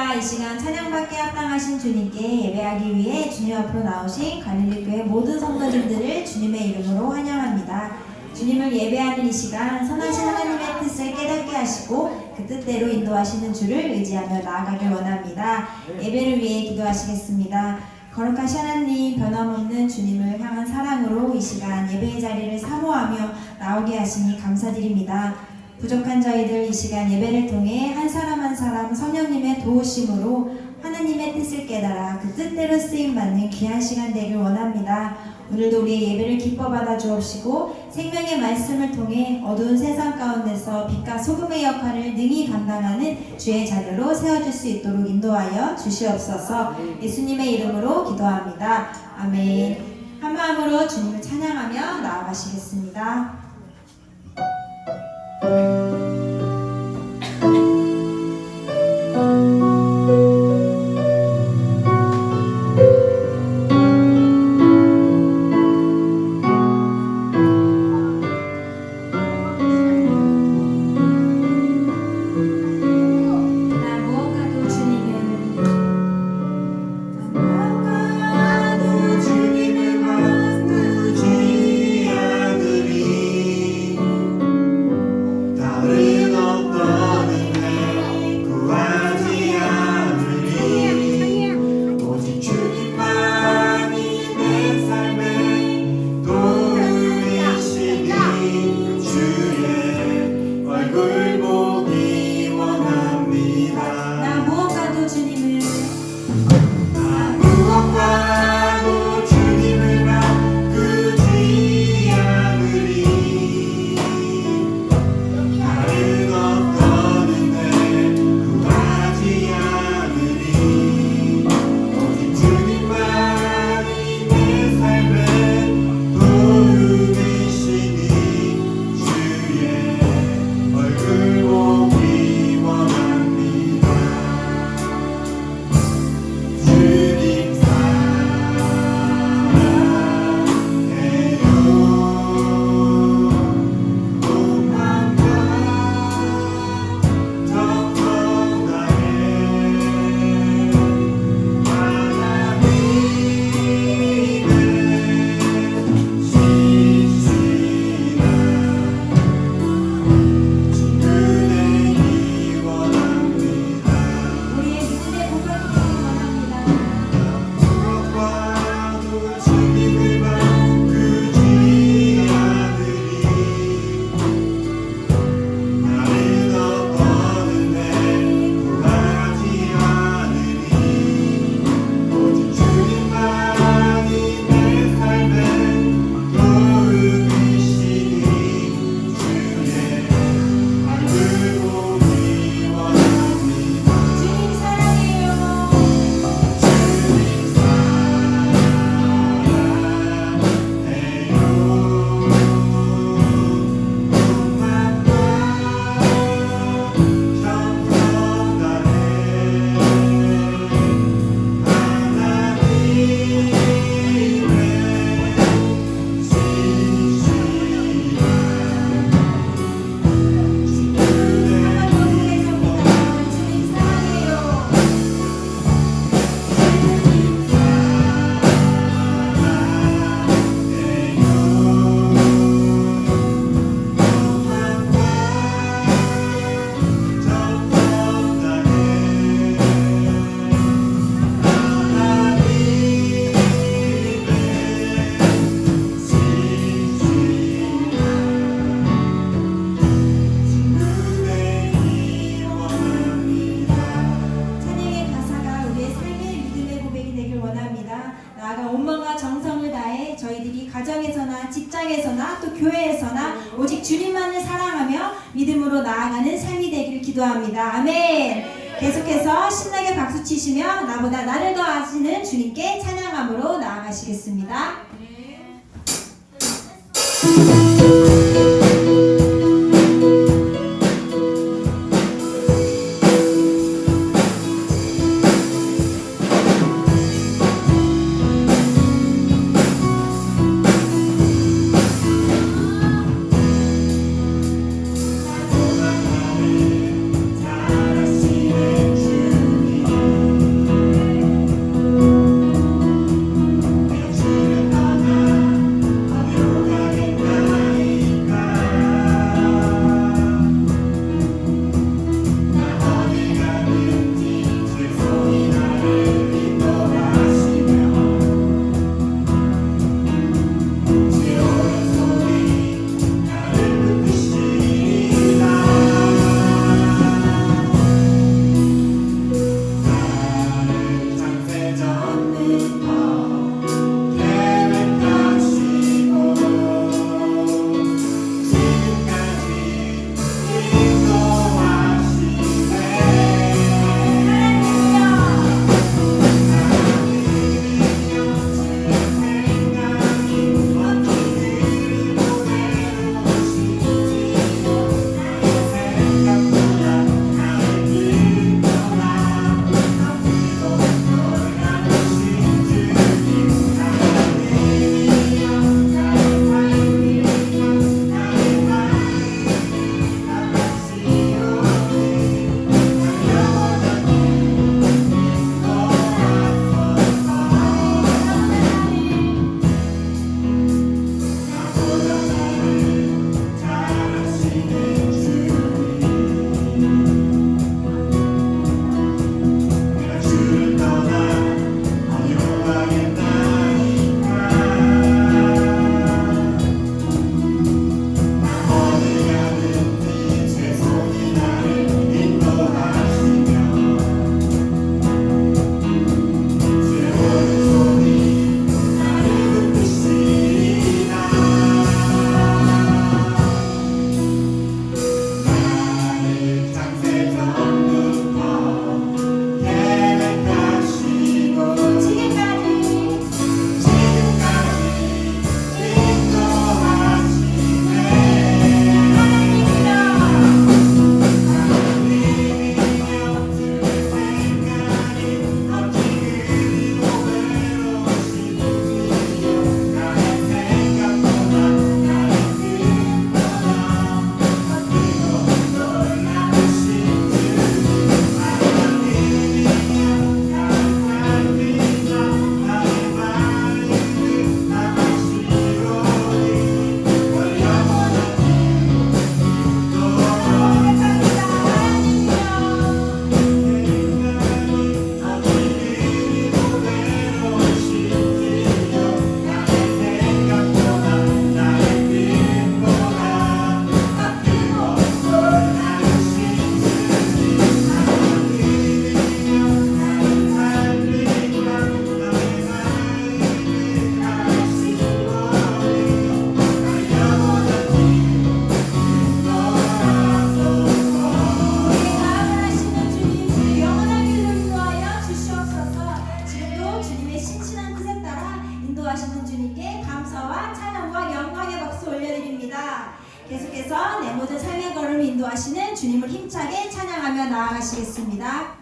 이 시간 찬양받게 합당하신 주님께 예배하기 위해 주님 앞으로 나오신 갈릴리교회 모든 성도님들을 주님의 이름으로 환영합니다. 주님을 예배하는 이 시간 선하신 하나님의 뜻을 깨닫게 하시고 그 뜻대로 인도하시는 주를 의지하며 나아가길 원합니다. 예배를 위해 기도하시겠습니다. 거룩하신 하나님 변함없는 주님을 향한 사랑으로 이 시간 예배의 자리를 사모하며 나오게 하시니 감사드립니다. 부족한 저희들 이 시간 예배를 통해 한 사람 한 사람 성령님의 도우심으로 하나님의 뜻을 깨달아 그 뜻대로 쓰임 받는 귀한 시간 되길 원합니다. 오늘도 우리의 예배를 기뻐 받아 주옵시고 생명의 말씀을 통해 어두운 세상 가운데서 빛과 소금의 역할을 능히 감당하는 주의 자녀로 세워줄 수 있도록 인도하여 주시옵소서 예수님의 이름으로 기도합니다. 아멘. 한 마음으로 주님을 찬양하며 나아가시겠습니다. 직장에서나 또 교회에서나 오직 주님만을 사랑하며 믿음으로 나아가는 삶이 되기를 기도합니다. 아멘. 계속해서 신나게 박수 치시며 나보다 나를 더 아시는 주님께 찬양함으로 나아가시겠습니다. 힘차게 찬양하며 나아가시겠습니다.